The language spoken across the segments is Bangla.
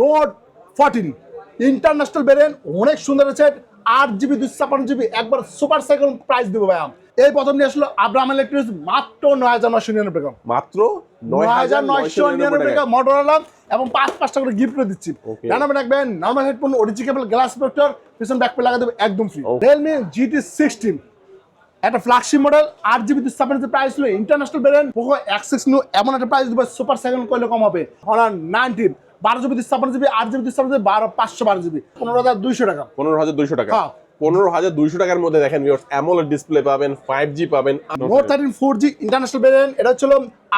নোট ফোরটিন ইন্টারন্যাশনাল ভেরিয়েন্ট অনেক সুন্দর আছে আট জিবি দুশো ছাপ্পান্ন জিবি একবার সুপার সাইকেল প্রাইস দেবো ভাই এই প্রথম নিয়ে আসলো আব্রাহাম ইলেকট্রিক্স মাত্র নয় হাজার নয়শো নিরানব্বই টাকা। মাত্র নয় হাজার নয়শো নিরানব্বই টাকা। মোটর আলাম এবং পাঁচ পাঁচটা করে গিফট করে দিচ্ছি. জানাবেন রাখবেন নর্মাল হেডফোন অরিজিনেবল গ্লাস প্রোটেক্টর পিছন ব্যাক লাগা দেবে একদম ফ্রি রিয়েলমি জিটি সিক্সটিন একটা ফ্ল্যাগশিপ মডেল আট জিবি দুশো ছাপ্পান্ন প্রাইস ছিল international variant Poco X six new এমন একটা প্রাইস দেবে সুপার সেকেন্ড করলে কম হবে। অনার নাইনটিন বারো জিবি ছাপ্পান্ন জিবি আট জিবি ছাপ্পান্ন জিবি বারো পাঁচশো বারো জিবি। পনেরো হাজার দুইশো টাকা। পনেরো হাজার দুইশো টাকা। হ্যাঁ। পনেরো হাজার দুইশো টাকার মধ্যে দেখেন অ্যামোলেড ডিসপ্লে পাবেন ফাইভ জি পাবেন। More thirteen four G international variant এটা হচ্ছিল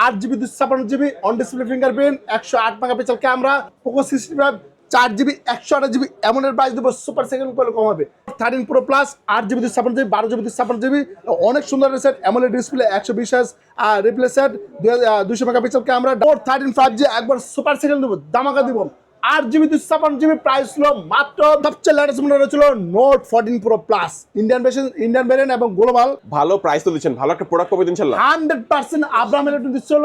আট জিবি দুশো ছাপ্পান্ন জিবি অন ডিসপ্লে ফিঙ্গারপ্রিন্ট একশো আট megapixel camera Poco sixty five চার জিবি একশো আট জিবি এমনের প্রাইস দেবো সুপার সেকেন্ড করলে কম হবে। থার্টিন প্রো প্লাস আট জিবি দুশো ছাপ্পান্ন জিবি বারো জিবি দুশো ছাপ্পান্ন জিবি অনেক সুন্দর সেট এমনের ডিসপ্লে একশো বিশ আর রিপ্লে সেট দুশো megapixel camera note thirteen five G একবার সুপার সেকেন্ড দেবো দামাকা দিব। আট জিবি দুশো ছাপ্পান্ন জিবি প্রাইস ছিল মাত্র সবচেয়ে লেটেস্ট মডেল ছিল note fourteen pro plus Indian variant Indian variant এবং গ্লোবাল ভালো প্রাইস তো দিচ্ছেন ভালো একটা প্রোডাক্ট পাবেন ইনশাল্লাহ হান্ড্রেড পার্সেন্ট আব্রাহাম ইলেকট্রিক দিচ্ছিল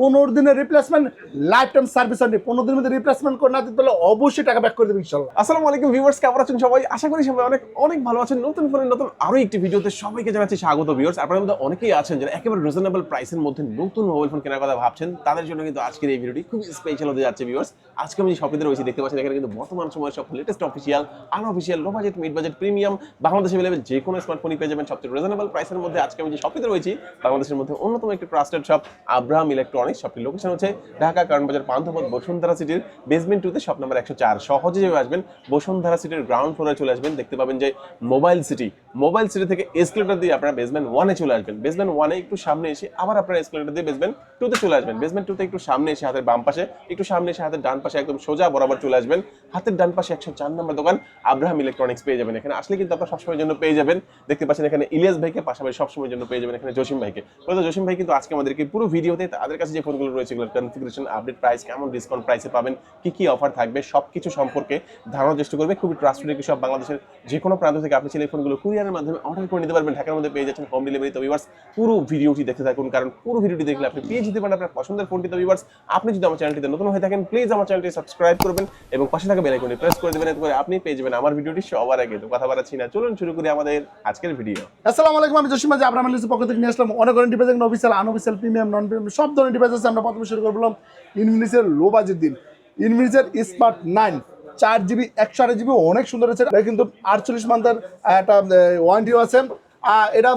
পনেরো দিনের রিপ্লেসমেন্ট লাইফ টাইম সার্ভিস আপনি পনেরো দিনের মধ্যে রিপ্লেসমেন্ট করে না দিতে পারলে অবশ্যই টাকা ব্যাক করে দেবে ইনশাল্লাহ। আসসালামু আলাইকুম ভিউয়ার্স কেমন আছেন সবাই? আশা করি সবাই অনেক অনেক ভালো আছেন। নতুন ফোনের নতুন আরও একটি ভিডিওতে সবাইকে জানাচ্ছি স্বাগত ভিউয়ার্স আপনাদের মধ্যে অনেকেই আছেন যারা একেবারে রিজনেবল প্রাইসের মধ্যে নতুন মোবাইল ফোন কেনার কথা ভাবছেন। তাদের জন্য কিন্তু আজকের এই ভিডিওটি খুব স্পেশাল হতে যাচ্ছে ভিউয়ার্স আজকে আমি শপিতে রয়েছি, দেখতে পাচ্ছেন এখানে কিন্তু বর্তমান সময়ের সব latest official unofficial low budget mid budget premium বাংলাদেশে অ্যাভেলেবল যে কোনো স্মার্টফোনই পেয়ে যাবেন সবচেয়ে রিজনেবল প্রাইসের মধ্যে। আজকে আমি যে শপিতে রয়েছি, বাংলাদেশের মধ্যে অন্যতম একটি ট্রাস্টেড শপ আব্রাহাম ইলেকট্রনিক্স শপটির লোকেশন হচ্ছে ঢাকা কারণবাজার পান্থপথ বসুন্ধরা সিটির বেসমেন্ট টুতে শপ নাম্বার একশো চার। সহজে যেভাবে আসবেন, বসুন্ধরা সিটির গ্রাউন্ড ফ্লোরে চলে আসবেন, দেখতে পাবেন যে মোবাইল সিটি মোবাইল সিটি থেকে এসকেলেটর দিয়ে আপনারা বেসমেন্ট ওয়ানে চলে আসবেন। বেসমেন্ট ওয়ানে একটু সামনে এসে আবার আপনারা এসকেলেটর দিয়ে বেসমেন্ট টুতে চলে আসবেন। বেসমেন্ট টুতে একটু সামনে এসে হাতের বাম পাশে, একটু সামনে এসে হাতের ডান পাশে একদম সোজা বরাবর চলে আসবেন। হাতের ডান পাশে একশো চার নম্বর দোকান, আব্রাহাম ইলেকট্রনিক্স পেয়ে যাবেন এখানে। আসলে কিন্তু আপনারা সবসময়ের জন্য পেয়ে যাবেন। দেখতে পাচ্ছেন এখানে ইলিয়াস ভাইকে, পাশাপাশি সবসময়ের জন্য পেয়ে যাবেন এখানে জসিম ভাইকে। জসিম ভাই কিন্তু আজকে আমাদেরকে পুরো ভিডিওতে তাদের কাছে যে ফোনগুলো রয়েছে, এগুলোর কনফিগারেশন আপডেট প্রাইস কেমন ডিসকাউন্ট প্রাইসে পাবেন, কি কি অফার থাকবে, সবকিছু সম্পর্কে ধারণার চেষ্টা করবে। খুবই ট্রাস্টেড সব বাংলাদেশের যে কোনো প্রান্ত থেকে আপনি চাইলে ফোনগুলো কুরিয়ারের মাধ্যমে অর্ডার করে নিতে পারবেন। ঢাকার মধ্যে পেয়ে যাচ্ছেন হোম ডেলিভারি তো ভিউয়ার্স পুরো ভিডিওটি দেখতে থাকুন। কারণ পুরো ভিডিওটি দেখলে আপনি পেয়ে যেতে পারেন আপনার পছন্দের ফোনটি তো ভিউয়ার্স আপনি যদি আমার চ্যানেলটিতে নতুন হয়ে থাকেন প্লিজ আমার চ্যানেলটি সাবস্ক্রাইব করবেন এবং পাশে থাকা বেল আইকনটি প্রেস করে দেবেন। এতে আপনি পেয়ে যাবেন আমার ভিডিওটি সবার আগে। তো কথা বাড়াচ্ছি না, চলুন শুরু করি আমাদের আজকের ভিডিও আসসালামু আলাইকুম, আমি জসিম আজি ইলেকট্রিক পক্ষ থেকে নিয়ে আসলাম অনেক ডিভাইস এখানে official unofficial premium non premium সব ধরনের ডিভাইস আছে, আমরা প্রথমে শুরু করলাম ইনফিনিক্সের লো বাজেট দিন ইনফিনিক্সের স্মার্ট নাইন চার জিবি একশো আট জিবি অনেক সুন্দর আছে। এটা কিন্তু আটচল্লিশ মান্থের একটা ওয়ারেন্টিও আছে। আর এটা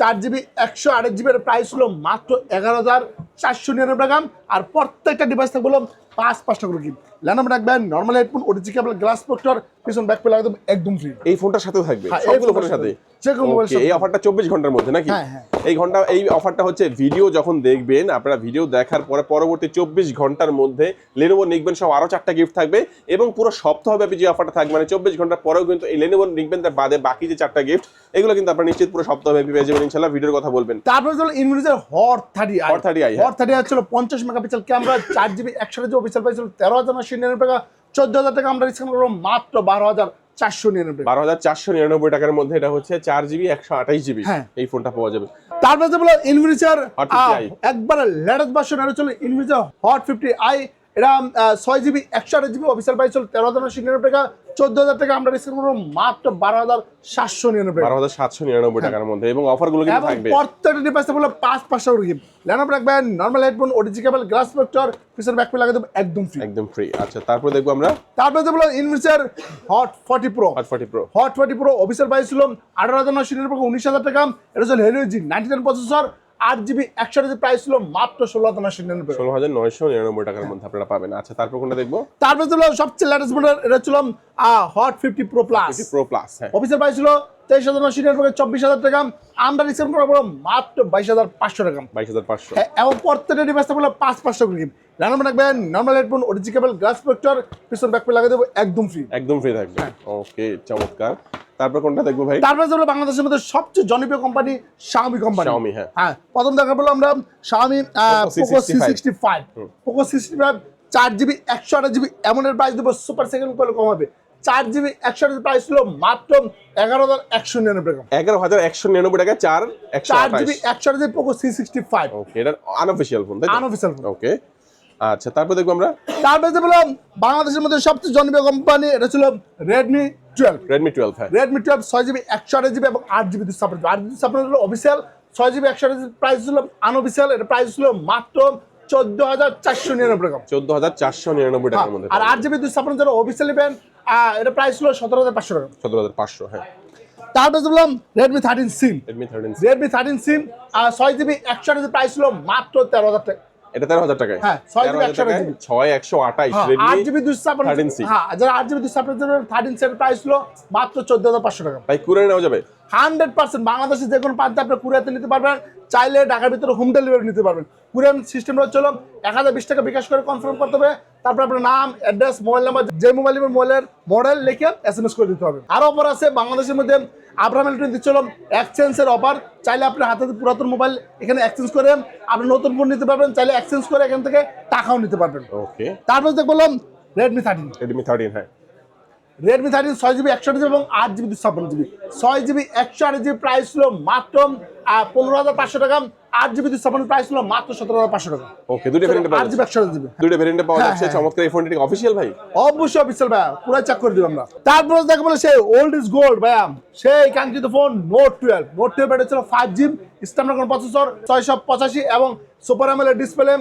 চার জিবি একশো আট জিবি প্রাইস হলো মাত্র এগারো হাজার চারশো নিরানব্বই টাকা। আর প্রত্যেকটা ডিভাইস থাকব পাঁচ পাঁচটা করে কিন ল্যান্ডাম রাখবেন normal headphone OTG cable glass protector পিছন ব্যাক পেলে একদম একদম ফ্রি এই ফোনটার সাথেও থাকবে হ্যাঁ, সবগুলো ফোনের সাথে। এই অফারটা চব্বিশ ঘণ্টার মধ্যে নাকি? হ্যাঁ, হ্যাঁ। এই ঘণ্টা এই অফারটা হচ্ছে ভিডিও যখন দেখবেন আপনারা ভিডিও দেখার পরে পরবর্তী চব্বিশ ঘণ্টার মধ্যে লেনোভো নিকবেন সব আরও চারটা গিফট থাকবে এবং পুরো সপ্তাহব্যাপী যে অফারটা থাকবে মানে চব্বিশ ঘণ্টার পরেও কিন্তু এই লেনোভো নিকবেন তার বাদে বাকি যে চারটা গিফট এগুলো কিন্তু আপনারা নিশ্চিত পুরো সপ্তাহব্যাপী পেয়ে যাবেন ইনশাল্লাহ ভিডিওর কথা বলবেন। তারপরে হলো ইনফিনিক্সের হট থার্টি Hot 30i, হ্যাঁ। হট থার্টি ছিল পঞ্চাশ মেগাপিক্সেল ক্যামেরা চার জিবি একশো অফিসিয়াল প্রাইস ছিল তেরো হাজার নশো নিরানব্বই টাকা চোদ্দ হাজার টাকা আমরা ডিসকাউন্ট করব মাত্র বারো হাজার চারশো নিরানব্বই বারো হাজার চারশো নিরানব্বই টাকার মধ্যে এটা হচ্ছে চার জিবি একশো আঠাশ জিবি হ্যাঁ। এই ফোনটা পাওয়া যাবে। তারপরে যে বলো ইনভিচার Hot 50i একবার লেটেস্ট ভার্সন এটা চলে ইনভিচার হট ফিফটি আই এটা ছয় জিবি একশো আঠাশ জিবি অফিসার প্রাইস ছিল তেরো হাজার নশো নিরানব্বই টাকা। চোদ্দ হাজার টাকা আমরা ডিসকাউন্ট করব মাত্র বারো হাজার সাতশো নিরানব্বই বারো হাজার সাতশো নিরানব্বই টাকার মধ্যে এবং অফারগুলো কিন্তু থাকবে। প্রত্যেকটা ডিভাইসে বলে পাঁচ পাঁচটা করে গিফট রাখবেন normal headphone OTG cable glass protector পিছনে ব্যাক পে লাগাই দেবো একদম ফ্রি একদম ফ্রি আচ্ছা তারপরে দেখব আমরা? তারপরে বলো ইনভিসের hot forty pro hot forty pro hot forty pro অফিসের প্রাইস ছিল আঠারো হাজার নশো নিরানব্বই উনিশ হাজার টাকা। এটা হচ্ছে Helio G ninety nine processor আট জিবি একশো প্রাইস ছিল মাত্র ষোলো হাজার নশো নিরানব্বই ষোলো হাজার নয়শো নিরানব্বই টাকার মধ্যে আপনারা পাবেন। আচ্ছা তারপর কোনটা দেখব? তারপর ছিল সবচেয়ে লেটেস্ট মডেল এটা ছিল hot fifty pro plus pro plus হ্যাঁ। অফিসের প্রাইস ছিল তেইশ হাজার চব্বিশ হাজার টাকা আমরা ডিসকাউন্ট করা পড়ো মাত্র বাইশ হাজার পাঁচশো টাকা। বাইশ হাজার পাঁচশো। হ্যাঁ, এবং প্রত্যেকটা ডিভাইসটা বলে পাঁচ পাঁচশো করে গিফট রান্না রাখবেন নর্মাল হেডফোন গ্লাস প্রোটেক্টর পিছন ব্যাক লাগিয়ে দেবো একদম ফ্রি একদম ফ্রি থাকবে। ওকে চমৎকার। তারপর কোনটা দেখব ভাই? তারপরে যেগুলো বাংলাদেশের মধ্যে সবচেয়ে জনপ্রিয় কোম্পানি শাওমি কোম্পানি Xiaomi, হ্যাঁ। হ্যাঁ প্রথম দেখা বলল আমরা Xiaomi Poco C sixty five Poco sixty five চার জিবি একশো আঠাশ জিবি এমনের প্রাইস দেবো সুপার সেকেন্ড করলে কম হবে। চার জিবি একশো আঠাশ প্রাইস ছিল মাত্র এগারো হাজার একশো নিরানব্বই টাকা। এগারো হাজার একশো নিরানব্বই টাকা চার চার জিবি একশো আঠাশ GB Poco C sixty five okay এটা আনঅফিসিয়াল ফোন তাই আনঅফিসিয়াল ফোন ওকে আচ্ছা তারপর দেখব আমরা। তারপরে বললাম বাংলাদেশের মধ্যে সবচেয়ে জনপ্রিয় কোম্পানি এটা ছিল রেডমি টুয়েলভ রেডমি টুয়েলভ হ্যাঁ। রেডমি টুয়েলভ ছয় জিবি একশো আঠাশ জিবি এবং আট জিবি ছাপ্পান্ন আট জিবি ছাপ্পান্ন হলো অফিসিয়াল ছয় জিবি একশো আঠাশ প্রাইস ছিল আনঅফিসিয়াল এটা প্রাইস ছিল মাত্র চোদ্দ হাজার চারশো নিরানব্বই টাকা। চোদ্দ হাজার চারশো নিরানব্বই টাকার মধ্যে আর আট জিবি দুশো ছাপ্পান্ন যারা অফিসিয়াল নেবেন এটা প্রাইস ছিল সতেরো হাজার পাঁচশো টাকা। সতেরো হাজার পাঁচশো হ্যাঁ। তারপরে বললাম Redmi thirteen C Redmi thirteen Redmi thirteen C ছয় জিবি একশো আঠাশ প্রাইস ছিল মাত্র তেরো হাজার টাকা। এটা তেরো হাজার টাকায়? হ্যাঁ, ছয় জিবি, একশো টাকায় ছয় একশো আঠাইশ হ্যাঁ, আট জিবি দুশো ছাপ্পান্ন 13C হ্যাঁ যারা আট জিবি দুশো ছাপ্পান্ন থার্টিন সেট প্রাইস ছিল মাত্র চোদ্দ হাজার পাঁচশো টাকা। ভাই কুরিয়ার নেওয়া যাবে? হান্ড্রেড পার্সেন্ট বাংলাদেশে যে কোনো প্রান্তে আপনি কুরিয়াতে নিতে পারবেন চাইলে ঢাকার ভিতরে হোম ডেলিভারি নিতে পারবেন। কুরিয়ান সিস্টেমটা হচ্ছে হলো এক হাজার বিশ টাকা বিকাশ করে কনফার্ম করতে হবে। তারপর আপনার নাম অ্যাড্রেস মোবাইল নাম্বার যে মোবাইল নেবেন মোবাইলের মডেল লিখে এস এম এস করে দিতে হবে। আরও অফার আছে বাংলাদেশের মধ্যে আব্রাহাম ইলেকট্রনিক দিচ্ছে হলো এক্সচেঞ্জের অফার চাইলে আপনার হাতে পুরাতন মোবাইল এখানে এক্সচেঞ্জ করে আপনি নতুন ফোন নিতে পারবেন চাইলে এক্সচেঞ্জ করে এখান থেকে টাকাও নিতে পারবেন। ওকে তারপর যে বললাম রেডমি থার্টিন রেডমি থার্টিন হ্যাঁ। রেডমি থার্টিন ছয় জিবি একশো জিবি এবং আট জিবি দুশো ছাপ্পান্ন জিবি ছয় জিবি একশো আট জিবি প্রাইস ছিল মাত্র পনেরো হাজার পাঁচশো টাকা। আট জিবি দুশো ছাপ্পান্ন প্রাইস ছিল মাত্র সতেরো হাজার পাঁচশো টাকা। ওকে দুটো ভেরিয়েন্টে পাওয়া আট যাচ্ছে। জিবি একশো জিবি দুটো ভেরিয়েন্টে পাওয়া হ্যাঁ, যাচ্ছে। হ্যাঁ। চমৎকার এই ফোনটি অফিসিয়াল ভাই? অবশ্যই অফিসিয়াল ভাইয়া পুরো চেক করে দিব আমরা। তারপরে দেখো বলে সেই ওল্ড ইজ গোল্ড ভাইয়া সেই কাঙ্ক্ষিত phone note twelve note twelve এটা ছিল ফাইভ জি স্ট্যান্ডার্ড প্রসেসর ছয়শো পঁচাশি এবং সুপার এমএল ডিসপ্লে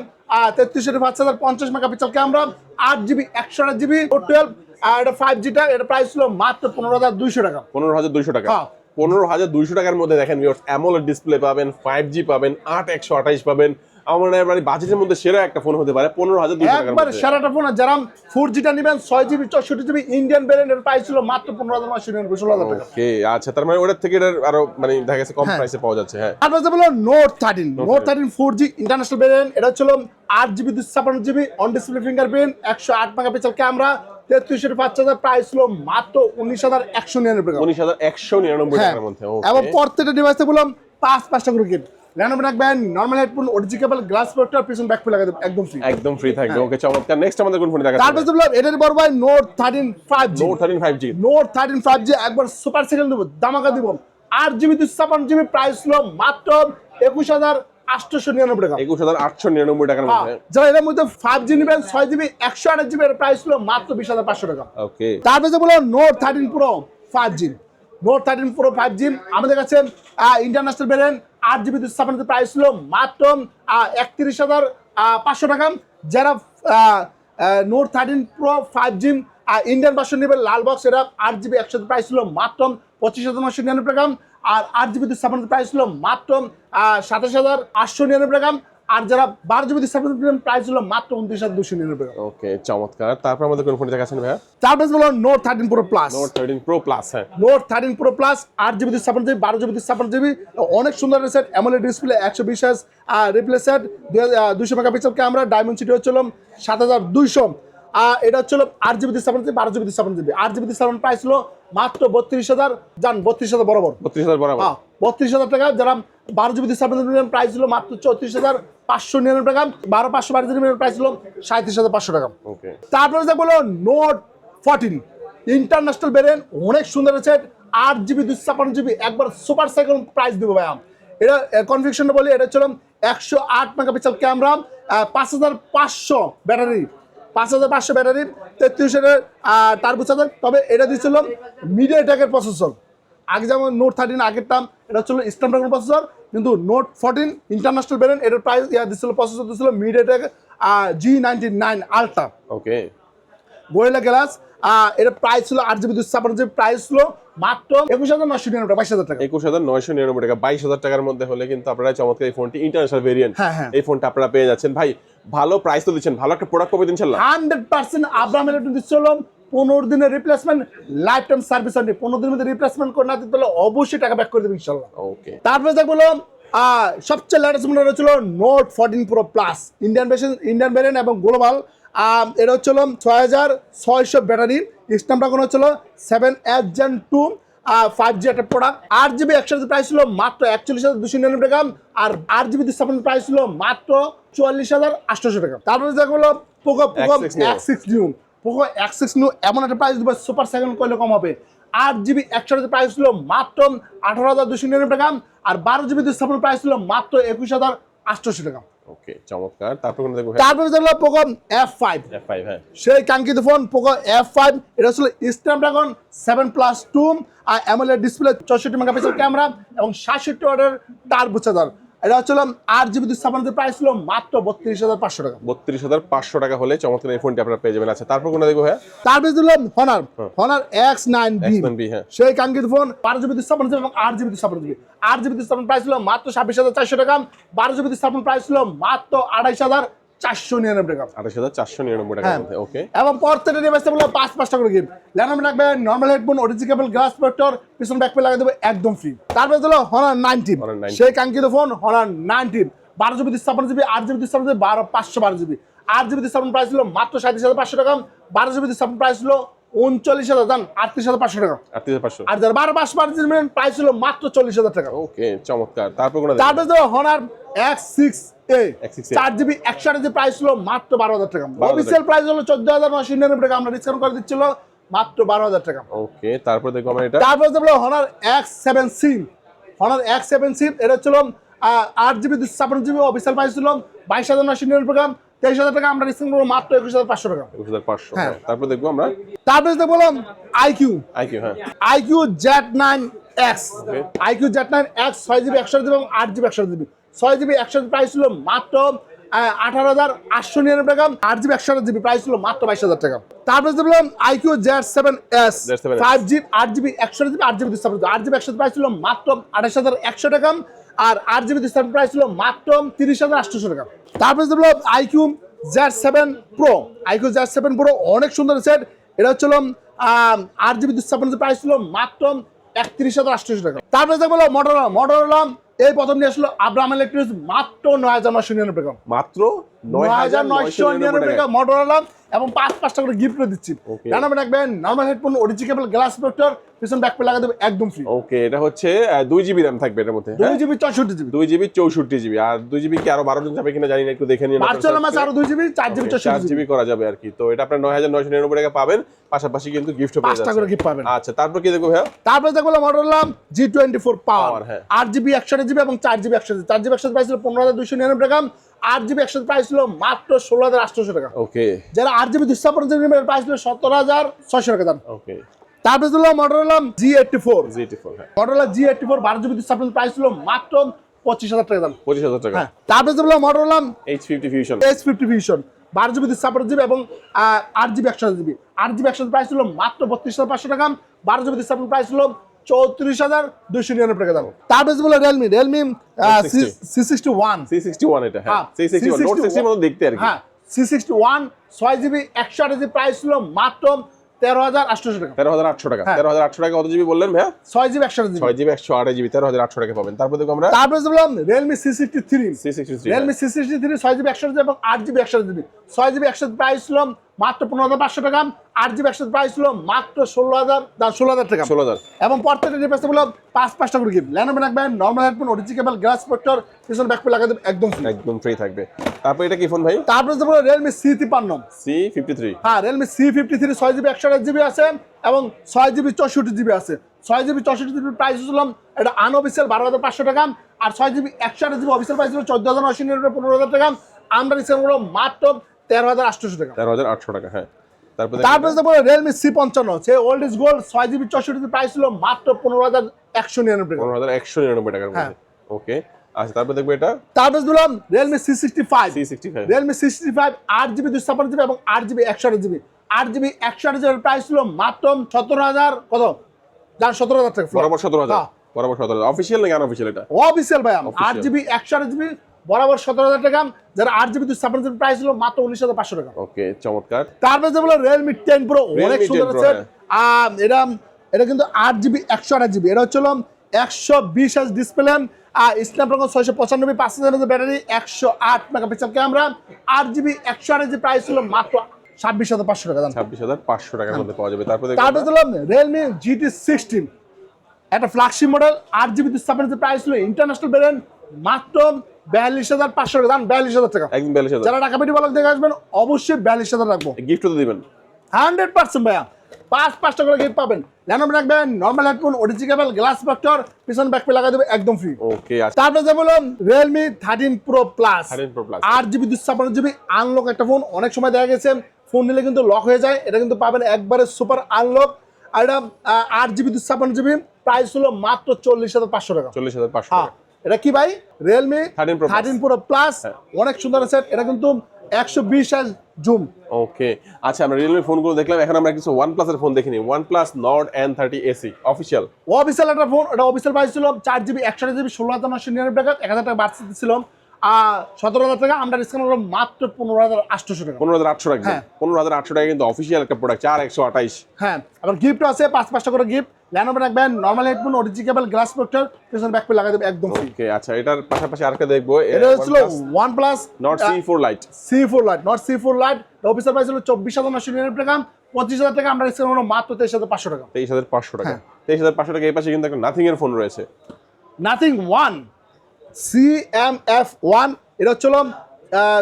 তেত্রিশ পাঁচ হাজার পঞ্চাশ মেগাপিক্সেল ক্যামেরা আট জিবি একশো আট জিবি নোট টুয়েলভ আর এটা ফাইভ জিটা এটা প্রাইস ছিল মাত্র পনেরো হাজার দুইশো টাকা পনেরো হাজার দুইশো টাকা হ্যাঁ। পনেরো হাজার দুইশো টাকার মধ্যে দেখেন ভিউর্স অ্যামোলেড ডিসপ্লে পাবেন ফাইভ জি পাবেন আট একশো আঠাইশ পাবেন আমার মনে বাজেটের মধ্যে সেরা একটা ফোন হতে পারে পনেরো হাজার দুইশো একবার সেরাটা ফোন যারা ফোর জিটা নেবেন ছয় জিবি চৌষট্টি জিবি ইন্ডিয়ান ব্র্যান্ডের প্রাইস ছিল মাত্র পনেরো হাজার নয়শো নিরানব্বই ষোলো হাজার টাকা। ওকে আচ্ছা তার মানে ওটার থেকে এটার আরও মানে দেখা গেছে কম হ্যাঁ। প্রাইসে পাওয়া যাচ্ছে হ্যাঁ। তারপর যে বলল note thirteen note thirteen four G international variant এটা আট জিবি দুশো ছাপ্পান্ন জিবি অন ডিসপ্লে ফিঙ্গারপ্রিন্ট একশো আট মেগাপিক্সেল ক্যামেরা পাঁচ হাজার প্রাইস ছিল মাত্র উনিশ হাজার একশো নিরানব্বই উনিশ হাজার একশো নিরানব্বই হ্যাঁ টাকার মধ্যে এবং প্রত্যেকটা ডিভাইসে বললাম পাঁচ পাঁচটা করে রাখবেন normal headphone OTG cable glass protector পিছন ব্যাক লাগাতে একদম ফ্রি একদম ফ্রি থাকবে ওকে চমৎকার। নেক্সট আমাদের কোন ফোনে দেখা তারপর এটার বড় ভাই note thirteen five G note thirteen five G note thirteen five G একবার সুপার সেকেন্ড দেবো দামাকা দিব। আট জিবি দুশো ছাপ্পান্ন জিবি প্রাইস ছিল মাত্র একুশ হাজার আটশোশো নিরানব্বই টাকা। একুশ হাজার আটশো নিরানব্বই টাকার হ্যাঁ, মধ্যে যারা এর মধ্যে ফাইভ জি নেবেন ছয় জিবি একশো আঠাশ জিবি প্রাইস ছিল মাত্র বিশ হাজার পাঁচশো টাকা। ওকে তারপরে যে বললাম note thirteen pro five G note thirteen pro five G আমাদের কাছে ইন্টারন্যাশনাল আট জিবি ছাপ্পান্ন প্রাইস ছিল মাত্র একত্রিশ হাজার পাঁচশো টাকা। যারা note thirteen pro five G Indian version নেবেন লাল বক্স এটা আট জিবি একশো প্রাইস ছিল মাত্র পঁচিশ হাজার নশো নিরানব্বই টাকা। আর আট জিবি দুশো প্রাইস ছিল মাত্র সাতাশ হাজার আটশো নিরানব্বই টাকা। আর যারা বারো জিবি দুশো প্রাইস ছিল মাত্র উনত্রিশ হাজার দুশো নিরানব্বই ওকে চমৎকার। তারপর আমাদের কোন ফোনে দেখাচ্ছেন ভাইয়া? তারপরে বললাম note thirteen pro plus note thirteen pro plus হ্যাঁ। নোট থার্টিন প্রো প্লাস আট জিবি ছাপ্পান্ন জিবি বারো জিবি ছাপ্পান্ন জিবি অনেক সুন্দর সেট এমএলএ ডিসপ্লে একশো বিশ হাজ রিপ্লে সেট দুশো মেগাপিক্সেল ক্যামেরা ডায়মন্ড সিটি হচ্ছিল সাত হাজার দুইশো। এটা হচ্ছিল আট জিবি ছাপ্পান্ন জিবি বারো জিবি ছাপ্পান্ন জিবি আট জিবি ছাপ্পান্ন প্রাইস ছিল মাত্র বত্রিশ হাজার যান বত্রিশ হাজার বরাবর। বত্রিশ হাজার বরাবর। হ্যাঁ বত্রিশ হাজার টাকা যারা বারো জিবি দুশো ছাপ্পান্ন প্রাইস ছিল মাত্র চৌত্রিশ হাজার পাঁচশো নিরানব্বই টাকা। বারো পাঁচশো বারো জিবি প্রাইস ছিল সাঁত্রিশ হাজার পাঁচশো টাকা। তারপরে যে বলো নোট ফোরটিন ইন্টারন্যাশনাল ভ্যারিয়েন্ট অনেক সুন্দর আছে। আট জিবি দুশো ছাপ্পান্ন জিবি একবার সুপার সাইকেল প্রাইস দেবো ভাই এটা কনফিউশনটা বলি এটা ছিল একশো আট মেগাপিক্সেল ক্যামেরা পাঁচ হাজার পাঁচশো ব্যাটারি পাঁচ হাজার পাঁচশো ব্যাটারি তেত্রিশ হাজার টার্বো চার্জার তবে এটা দিচ্ছিল মিডিয়া ট্যাকের প্রসেসর আগে যেমন নোট থার্টিন আগেরটা এটা ছিল স্ন্যাপড্রাগন প্রসেসর কিন্তু নোট ফোরটিন ইন্টারন্যাশনাল ভ্যারিয়েন্ট এটার প্রাইস ইয়া দিচ্ছিল প্রসেসর দিচ্ছিল MediaTek G ninety nine ultra okay gorilla glass এটা প্রাইস ছিল আট জিবি দুশো ছাপ্পান্ন জিবি প্রাইস ছিল মাত্র একুশ হাজার নশো নিরানব্বই বাইশ হাজার টাকা। একুশ হাজার নয়শো নিরানব্বই টাকা বাইশ হাজার টাকার মধ্যে হলে কিন্তু আপনারা চমৎকার এই ফোনটি ইন্টারন্যাশনাল ভেরিয়েন্ট হ্যাঁ, হ্যাঁ। এই ফোনটা আপনারা পেয়ে যাচ্ছেন। ভাই ভালো প্রাইস তো দিচ্ছেন ভালো একটা প্রোডাক্ট কবে দিচ্ছেন হান্ড্রেড পার্সেন্ট আব্রাহাম ইলেকট্রিক দিচ্ছিল পনেরো দিনের replacement life time service only পনেরো দিনের মধ্যে রিপ্লেসমেন্ট করে না দিতে পারলে অবশ্যই টাকা ব্যাক করে দেবে ইনশাল্লাহ। ওকে তারপরে দেখ বললাম সবচেয়ে লেটেস্ট মডেল হচ্ছিল note fourteen pro plus Indian version Indian variant এবং গ্লোবাল এটা হচ্ছিল ছয় হাজার ছয়শো ব্যাটারি স্ন্যাপড্রাগন হচ্ছিল seven S Gen two five G একটা প্রোডাক্ট আট জিবি একশো প্রাইস ছিল মাত্র একচল্লিশ হাজার দুশো নিরানব্বই টাকা। আর আট জিবি দুশো প্রাইস ছিল মাত্র চুয়াল্লিশ হাজার আটশোশো টাকা। তারপরে দেখ বলল Poco Poco X6 X six new Poco X six new এমন একটা প্রাইস দেবো সুপার সেকেন্ড করলে কম হবে। আট জিবি একশো প্রাইস ছিল মাত্র আঠারো হাজার দুশো নিরানব্বই টাকা আর বারো জিবি দুশো প্রাইস ছিল মাত্র একুশ হাজার আটশোশো টাকা ওকে চমৎকার। তারপর কোনো দেখব তারপরে দেখল পোকো এফ ফাইভ F5 হ্যাঁ। সেই কাঙ্ক্ষিত ফোন পোকো এফ ফাইভ এটা হচ্ছে স্ন্যাপড্রাগন সেভেন প্লাস টু আর অ্যামোলেড ডিসপ্লে চৌষট্টি মেগাপিক্সেল ক্যামেরা এবং সাতষট্টি অর্ডার টার্বো চার্জার এটা হচ্ছে আট জিবি দুশো প্রাইস ছিল মাত্র বত্রিশ হাজার পাঁচশো টাকা। বত্রিশ হাজার পাঁচশো টাকা হলে চমৎকার এই ফোনটি আপনারা পেয়ে যাবেন। আচ্ছা তারপর কোনো দেখব হ্যাঁ। তারপরে দিল Honor Honor X nine B হ্যাঁ। সেই কাঙ্ক্ষিত ফোন বারো জিবি দুশো ছাপ্পান্ন এবং আট জিবি দুশো জিবি আট জিবি দুশো প্রাইস ছিল মাত্র ছাব্বিশ হাজার চারশো টাকা। বারো জিবি দুশো প্রাইস ছিল মাত্র আড়াইশ হাজার। চারশো নিরানব্বই টাকা। আঠাশ হাজার চারশো নিরানব্বই হ্যাঁ। ওকে এবং প্রত্যেকটা ডিভাইসে বলে পাঁচ পাঁচটা করে গিফট রাখবে নর্মাল হেডফোন অরিজিনেবল গ্লাস প্রোটেক্টর পিছন ব্যাকপে লাগিয়ে দেবে একদম ফ্রি তারপরে দিল হনার নাইনটিন সেই কাঙ্ক্ষিত ফোন হনার নাইনটিন বারো জিবি ছাপ্পান্ন জিবি আট জিবি ছাপ্পান্ন জিবি বারো পাঁচশো বারো জিবি। আট জিবি ছাপ্পান্ন প্রাইস ছিল মাত্র সাঁত্রিশ হাজার পাঁচশো টাকা। বারো জিবি ছাপ্পান্ন প্রাইস ছিল উনচল্লিশ হাজার জান আটত্রিশ হাজার পাঁচশো টাকা। আটত্রিশ পাঁচশো। আর যারা বারো পাঁচ পাঁচ জিবি প্রাইস ছিল মাত্র চল্লিশ হাজার টাকা। ওকে চমৎকার। তারপর তারপরে হনার এক্স সিক্স এ চার জিবি একশো আট প্রাইস ছিল মাত্র বারো হাজার টাকা। অফিসিয়াল প্রাইস হলো চোদ্দ হাজার নশো নিরানব্বই টাকা। আমরা ডিসকাউন্ট করে দিচ্ছিল মাত্র বারো হাজার টাকা। ওকে তারপর দেখব আমরা এটা। তারপরে দেখল Honor X seven C Honor X seven C এটা হচ্ছিল আট জিবি দুশো ছাপ্পান্ন জিবি অফিসিয়াল প্রাইস ছিল বাইশ হাজার নশো নিরানব্বই টাকা। তেইশ হাজার টাকা আমরা ডিসকাউন্ট করব মাত্র একুশ হাজার পাঁচশো টাকা। একুশ হাজার পাঁচশো। হ্যাঁ। তারপর দেখব আমরা। তারপরে দেখব আইকিউ আইকিউ হ্যাঁ। IQOO Z nine X iQOO Z nine X ছয় জিবি একশো জিবি এবং আট জিবি একশো জিবি। ছয় জিবি একশো প্রাইস ছিল মাত্র আঠারো হাজার আটশো নিরানব্বই টাকা। আট জিবি একশো জিবি প্রাইস ছিল মাত্র বাইশ হাজার টাকা। তারপরে দেখলাম iQOO Z seven S five G আট জিবি একশো জিবি আট জিবি দুশো আট জিবি একশো প্রাইস ছিল মাত্র আঠাশ হাজার একশো টাকা আর আট জিবি দুশো প্রাইস ছিল মাত্র তিরিশ হাজার আটশোশো টাকা। তারপরে দেখলাম iQOO Z seven pro iQOO Z seven pro অনেক সুন্দর সেট এটা হচ্ছিল আট জিবি দুশো প্রাইস ছিল মাত্র একত্রিশ হাজার আটশোশো টাকা। তারপরে দেখব মোটরলা মোটরলা এই প্রথম নিয়ে আসলো আব্রাহাম ইলেকট্রিক্স মাত্র নয় হাজার নয়শো নিরানব্বই মাত্র নয় হাজার নয়শো নিরানব্বই মোটরলা এবং পাঁচ পাঁচটা করে গিফট করে দিচ্ছি. জানাবেন রাখবেন নর্মাল হেডফোন অরিজিনেবল গ্লাস প্রোটেক্টর পিছন ব্যাক লাগা দেবে একদম ফ্রি ওকে এটা হচ্ছে দুই জিবি র্যাম থাকবে এটার মধ্যে দুই হ্যাঁ? জিবি চৌষট্টি জিবি দুই জিবি চৌষট্টি জিবি আর দুই জিবি কি আরও বারো জন যাবে কিনা জানি না একটু দেখে নিন ভার্চুয়াল মাছ আরও দুই জিবি চার জিবি চৌষট্টি জিবি করা যাবে আর কি। তো এটা আপনার নয় হাজার নয়শো নিরানব্বই টাকা পাবেন পাশাপাশি কিন্তু গিফট পেয়ে পাঁচটা করে গিফট পাবেন। আচ্ছা তারপর কি দেখব ভাইয়া? তারপরে দেখব Motorola G twenty four power হ্যাঁ। আট জিবি একশো জিবি এবং চার জিবি একশো চার জিবি একশো প্রাইস ছিল পনেরো হাজার দুইশো নিরানব্বই টাকা। আট জিবি একশো প্রাইস ছিল মাত্র ষোলো হাজার আটশোশো টাকা। ওকে যারা আট জিবি দুশো পঞ্চাশ জিবি প্রাইস ছিল সতেরো হাজার ছয়শো টাকা দাম। ওকে তারপরে দিল Motorola G eighty four GT four হ্যাঁ। জি এইটটি ফোর বারো জিবি দুশো প্রাইস ছিল মাত্র পঁচিশ হাজার টাকা দাম। পঁচিশ হাজার টাকা। হ্যাঁ তারপরে দিল Motorola H fifty fusion S fifty vision বারো জিবি দুশো ছাপ্পান্ন জিবি এবং আট জিবি একশো জিবি। আট জিবি একশো প্রাইস ছিল মাত্র বত্রিশ হাজার পাঁচশো টাকা বারো জিবি দুশো প্রাইস ছিল চৌত্রিশ হাজার দুশো নিরানব্বই টাকা দাম। তারপরে বলে Realme Realme C sixty one C sixty one এটা হ্যাঁ হ্যাঁ, সি সিক্সটি সিক্সটির মতো দেখতে আর হ্যাঁ সি সিক্সটি ওয়ান ছয় জিবি একশো আট জিবি প্রাইস ছিল মাত্র তেরো হাজার আটশোশো টাকা। তেরো হাজার আটশো টাকা। হ্যাঁ। তেরো হাজার আটশো টাকা কত জিবি বললেন ভাইয়া? ছয় জিবি একশো ছয় জিবি একশো আট জিবি তেরো হাজার আটশো টাকা পাবেন। তারপর দেখো আমরা তারপরে বললাম Realme C sixty three C sixty three Realme C sixty three ছয় জিবি একশো এবং আট জিবি একশো জিবি ছয় জিবি একশো প্রাইস ছিল মাত্র পনেরো হাজার পাঁচশো টাকা আট জিবি একশো প্রাইস ছিল মাত্র ষোলো হাজার ষোলো হাজার টাকা। ষোলো হাজার। এবং প্রত্যেকটা ডিভাইসে বললাম পাঁচ পাঁচটা করে গিফট ল্যানোভো রাখবেন নর্মাল হেডফোন অরিজিনেবল গ্লাস প্রোটেক্টর পিছন ব্যাকপে লাগা দেবে একদম free। একদম ফ্রি থাকবে। তারপর এটা কি ফোন ভাই? তারপর যে বলো রিয়েলমি সি তিপান্ন সি ফিফটি থ্রি হ্যাঁ রিয়েলমি সি ফিফটি থ্রি ছয় জিবি একশো জিবি আছে এবং ছয় জিবি চৌষট্টি জিবি আছে। ছয় জিবি চৌষট্টি জিবি প্রাইস ছিলাম এটা আনঅফিসিয়াল বারো হাজার পাঁচশো টাকা আর ছয় জিবি একশো আট জিবি অফিসিয়াল প্রাইস ছিল চোদ্দ হাজার নিরানব্বই পনেরো হাজার টাকা। আমরা রিসেন্ট মাত্র তেরো হাজার আটশোশো টাকা। তেরো হাজার আটশো টাকা হ্যাঁ। তারপর তারপরে রিয়েলমি সি পঞ্চান্ন সে ওল্ড ইজ গোল্ড ছয় জিবি চৌষট্টি প্রাইস ছিল মাত্র পনেরো হাজার একশো নিরানব্বই পনেরো হাজার একশো নিরানব্বই টাকার হ্যাঁ। মধ্যে ওকে আচ্ছা তারপর দেখব এটা। তারপরে দিলাম Realme C sixty five C sixty five Realme sixty five আট জিবি দুশো ছাপ্পান্ন জিবি এবং আট জিবি একশো আট জিবি আট জিবি একশো আট জিবির প্রাইস ছিল মাত্র সতেরো হাজার কত? যান সতেরো হাজার টাকা। বরাবর সতেরো হাজার। হ্যাঁ। বরাবর সতেরো হাজার। অফিসিয়াল নাকি আনঅফিসিয়াল এটা? অফিসিয়াল ভাই আট জিবি একশো আট জিবি বরাবর সতেরো হাজার টাকা যারা আট জিবি দুশো ছাপ্পান্ন জিবি প্রাইস ছিল মাত্র উনিশ হাজার পাঁচশো টাকা। ওকে চমৎকার। তারপরে যে বলো রিয়েলমি টেন প্রো অনেক সুন্দর আছে। হ্যাঁ। আর এটা এটা কিন্তু আট জিবি একশো আট জিবি এটা হচ্ছিল একশো বিশ হাজ ডিসপ্লে আর স্ন্যাপড্রাগন ছয়শো পঁচানব্বই পাঁচ হাজার ব্যাটারি একশো আট মেগাপিক্সেল ক্যামেরা আট জিবি একশো আট জিবি প্রাইস ছিল মাত্র ছাব্বিশ হাজার পাঁচশো টাকা দাম। ছাব্বিশ হাজার পাঁচশো টাকার মধ্যে পাওয়া যাবে। তারপর তারপরে দিলাম রিয়েলমি জিটি সিক্সটিন একটা ফ্ল্যাগশিপ মডেল আট জিবি দুই ছাপ্পান্ন প্রাইস ছিল ইন্টারন্যাশনাল ভ্যারিয়েন্ট মাত্র বিয়াল্লিশ হাজার পাঁচশো টাকা দাম বিয়াল্লিশ হাজার টাকা। একদম বিয়াল্লিশ হাজার। যারা টাকা পেটি বলক দেখে আসবেন অবশ্যই বিয়াল্লিশ হাজার রাখব। গিফট তো দিবেন। হান্ড্রেড পার্সেন্ট ভাইয়া। পাঁচ পাঁচটা করে গিফট পাবেন। রাখবেন নর্মাল হেডফোন গ্লাস প্রক্টর পিছন ব্যাক পে লাগাই দেবে একদম ফ্রি ওকে আচ্ছা। তারপরে যে বললাম Realme thirteen pro plus 13 Pro Plus। আট জিবি দুশো ছাপ্পান্ন জিবি আনলক একটা ফোন অনেক সময় দেখা গেছে ফোন নিলে কিন্তু লক হয়ে যায়। এটা কিন্তু পাবেন একবারে সুপার আনলক আর এটা আট জিবি দুশো ছাপ্পান্ন জিবি প্রাইস হলো মাত্র চল্লিশ হাজার পাঁচশো টাকা। চল্লিশ হাজার পাঁচশো হ্যাঁ। টাকা এটা কি ভাই? Realme 13 Pro thirteen pro plus হ্যাঁ। অনেক সুন্দর সেট এটা কিন্তু একশো বিশ জুম ওকে আচ্ছা আমরা রিয়েলমি ফোনগুলো দেখলাম। এখন আমরা কিছু ওয়ান প্লাসের ফোন দেখিনি। One plus Nord N thirty SE official official একটা ফোন এটা অফিসিয়াল প্রাইস ছিল চার জিবি একশো জিবি ষোলো হাজার নশো নিরানব্বই টাকা এক হাজার টাকা বাড়ছে ছিলাম আর সতেরো হাজার টাকা আমরা ডিসকাউন্ট করলাম মাত্র পনেরো হাজার আটশোশো টাকা। পনেরো হাজার আটশো টাকা। হ্যাঁ। পনেরো হাজার আটশো টাকা কিন্তু অফিসিয়াল একটা প্রোডাক্ট চার একশো আঠাইশ। হ্যাঁ। আবার গিফট আছে পাঁচ পাঁচটা করে গিফট ল্যানোভো রাখবেন normal headphone OTG cable glass protector পিছন ব্যাক পে লাগাই দেবে একদম ওকে আচ্ছা এটার পাশাপাশি আরেকটা দেখব এটা হচ্ছিল one plus Nord C four lite C four lite official price হলো চব্বিশ হাজার নশো নিরানব্বই টাকা পঁচিশ হাজার টাকা আমরা ডিসকাউন্ট করলাম মাত্র তেইশ হাজার পাঁচশো টাকা। তেইশ হাজার পাঁচশো টাকা। হ্যাঁ। তেইশ হাজার পাঁচশো টাকা এই পাশে কিন্তু একটা নাথিং এর ফোন রয়েছে। Nothing one C M F one এটা হচ্ছিল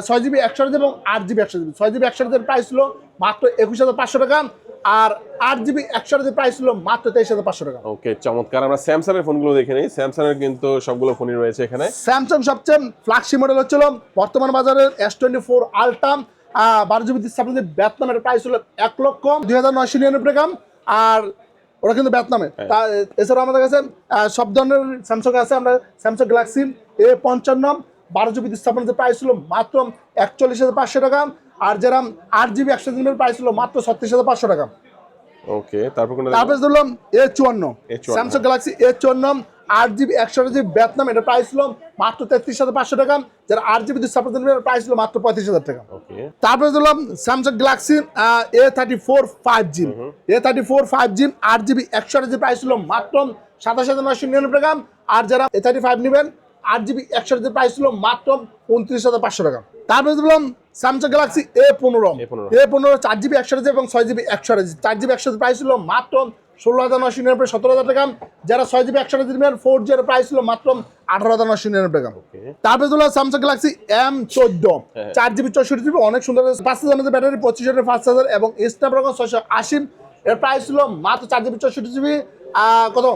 ছয় জিবি একশো এবং আট জিবি একশো জিবি ছয় জিবি একশো প্রাইস ছিল মাত্র একুশ হাজার পাঁচশো টাকা। আর আট জিবি একশো জিবির প্রাইস ছিল মাত্র তেইশ হাজার পাঁচশো টাকা। ওকে চমৎকার। আমরা স্যামসাং এর ফোনগুলো দেখে নিই। স্যামসাং এর কিন্তু সবগুলো ফোনই রয়েছে এখানে। স্যামসাং সবচেয়ে ফ্ল্যাগশিপ মডেল হচ্ছিল বর্তমান বাজারের এস টোয়েন্টি ফোর আলট্রাম বারো জিবি ছাপ্পান্ন বেতনামের প্রাইস হলো এক লক্ষ দুই হাজার নয়শো নিরানব্বই টাকা। আর ওরা কিন্তু বেতনামে তা এছাড়া আমাদের কাছে সব ধরনের স্যামসাং আছে। আমরা স্যামসাং গ্যালাক্সি এ পঞ্চান্ন। বারো জিবি ছাপ্পান্ন প্রাইস ছিল মাত্র একচল্লিশ হাজার পাঁচশো টাকা। আর যারা আট জিবি একশো দিনের প্রাইস ছিল মাত্র ছত্রিশ হাজার পাঁচশো টাকা। ওকে তারপর কোনটা তারপরে ধরলাম এ চুয়ান্ন। স্যামসাং গ্যালাক্সি এ চুয়ান্ন আট জিবি একশো জিবি বেতনাম এটা প্রাইস ছিল মাত্র তেত্রিশ হাজার পাঁচশো টাকা। যারা আট জিবি দুশো ছাপ্পান্ন প্রাইস ছিল মাত্র পঁয়ত্রিশ হাজার টাকা। তারপরে দিলাম Samsung Galaxy A thirty four five G A thirty four five G আট জিবি একশো জি প্রাইস ছিল মাত্র সাতাশ হাজার নয়শো নিরানব্বই টাকা। আর যারা এ থার্টি ফাইভ নেবেন আট জিবি একশো জি প্রাইস ছিল মাত্র উনত্রিশ হাজার পাঁচশো টাকা। তারপরে দিলাম স্যামসাং গ্যালাক্সি এ পনেরো A15 এ পনেরো চার জিবি একশো এবং ছয় জিবি একশো চার জিবি একশো প্রাইস ছিল মাত্র ষোলো হাজার নয়শো নিরানব্বই সতেরো হাজার টাকা। যারা ছয় জিবি একশো নেবেন ফোর জির প্রাইস ছিল মাত্র আঠারো হাজার নয়শো নিরানব্বই টাকা। তারপরে হলো স্যামসাং গ্যালাক্সি এম চোদ্দ। হ্যাঁ। চার জিবি চৌষট্টি জিবি অনেক সুন্দর। পাঁচ হাজার ব্যাটারি পঁচিশ হাজার পাঁচ হাজার এবং স্ন্যাপড্রাগন ছয়শো আশি। এর প্রাইস ছিল মাত্র চার জিবি চৌষট্টি জিবি। কত?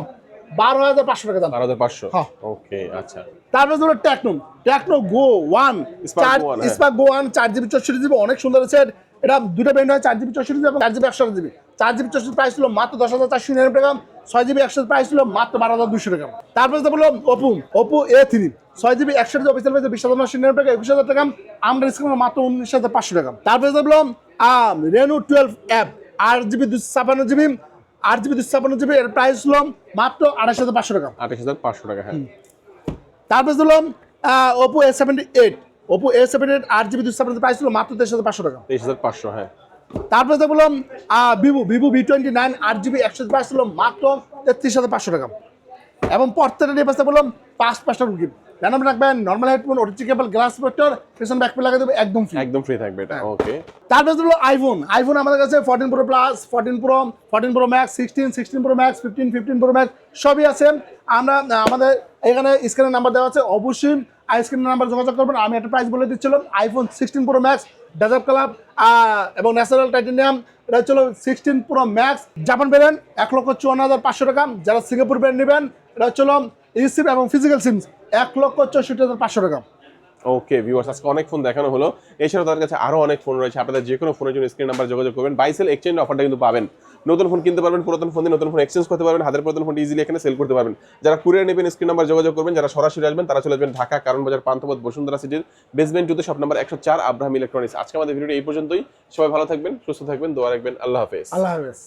বারো হাজার পাঁচশো টাকা দাম। বারো হাজার পাঁচশো? হ্যাঁ। ওকে আচ্ছা। তারপরে হলো টেকনো টেকনো গো ওয়ান হ্যাঁ। স্পার্ক গো ওয়ান চার জিবি চৌষট্টি জিবি অনেক সুন্দর সেট এটা দুটো ব্যান্ড হয় চার জিবি চৌষট্টি জিবি এবং চার জিবি একশো জিবি। চার জিবি চৌষট্টি প্রাইস ছিল মাত্র দশ হাজার চারশো নিরানব্বই টাকা ছয় জিবি একশো প্রাইস ছিল মাত্র বারো হাজার দুশো টাকা তারপরে তো বলল ওপো ওপো এ থ্রি ছয় জিবি একশো জিবি অফিসিয়াল প্রাইস বিশ হাজার নশো নিরানব্বই টাকা একুশ হাজার টাকা আমরা ডিসকাউন্ট মাত্র উনিশ হাজার পাঁচশো টাকা তারপরে তো বললাম রেনু টুয়েলভ অ্যাপ আট জিবি দুশো ছাপান্ন জিবি আট জিবি ছাপান্ন জিবি এর প্রাইস ছিল মাত্র আঠাশ হাজার পাঁচশো টাকা। আঠাশ হাজার পাঁচশো টাকা হ্যাঁ। তারপরে দিলাম Oppo A seventy eight Oppo A seventy eight আট জিবি দুশো প্রাইস ছিল মাত্র তেইশ হাজার পাঁচশো টাকা। তেইশ হাজার পাঁচশো হ্যাঁ। তারপরে দেখলাম Vivo Vivo V twenty nine আট জিবি একশো প্রাইস ছিল মাত্র তেত্রিশ হাজার পাঁচশো টাকা। এবং প্রত্যেকটা ডিভাইসে বললাম পাঁচ পাঁচটা গিফট র্যান্ডম রাখবেন normal headphone cable glass protector পেছন ব্যাক লাগিয়ে দেবে একদম ফ্রি একদম ফ্রি থাকবে এটা হ্যাঁ। ওকে তারপরে হলো আইফোন আইফোন আমাদের কাছে fourteen pro plus fourteen pro fourteen pro max sixteen sixteen pro max fifteen fifteen pro max সবই আছে। আমরা আমাদের এখানে স্ক্রিনের নাম্বার দেওয়া আছে। অবশ্যই আই স্ক্রিনের নাম্বার যোগাযোগ করবেন। আমি একটা প্রাইস বলে দিচ্ছিলাম। IPhone sixteen pro max desert club এবং ন্যাচারাল টাইটেনিয়াম এটা হচ্ছিল sixteen pro max Japan brand এক লক্ষ চুয়ান্ন হাজার পাঁচশো টাকা। যারা সিঙ্গাপুর ব্র্যান্ড নেবেন এটা হচ্ছিল ই সিম এবং ফিজিক্যাল সিমস এক লক্ষ চৌষট্টি হাজার পাঁচশো টাকা। ওকে ভিউয়ার্স আজকে অনেক ফোন দেখানো হলো। এছাড়াও তাদের কাছে আরও অনেক ফোন রয়েছে। আপনাদের যে কোনো ফোনের জন্য স্ক্রিন নাম্বার যোগাযোগ করবেন। বাইসেল এক্সচেঞ্জ অফারটা কিন্তু পাবেন। নতুন ফোন কিনতে পারবেন পুরাতন ফোন দিয়ে নতুন ফোন এক্সচেঞ্জ করতে পারবেন হাতের পুরাতন ফোন ইজিলি এখানে সেল করতে পারবেন। যারা কুরিয়ার নেবেন স্ক্রিন নাম্বার যোগাযোগ করবেন। যারা সরাসরি আসবেন তারা চলে আসবেন ঢাকা কারণ বাজার পান্থপথ বসুন্ধরা সিটির বেসমেন্ট টুতে শপ নাম্বার একশো চার আব্রাহাম ইলেকট্রনিক্স আজকে আমাদের ভিডিওটি এই পর্যন্তই। সবাই ভালো থাকবেন সুস্থ থাকবেন দোয়া রাখবেন। আল্লাহ হাফেজ। আল্লাহ হাফেজ।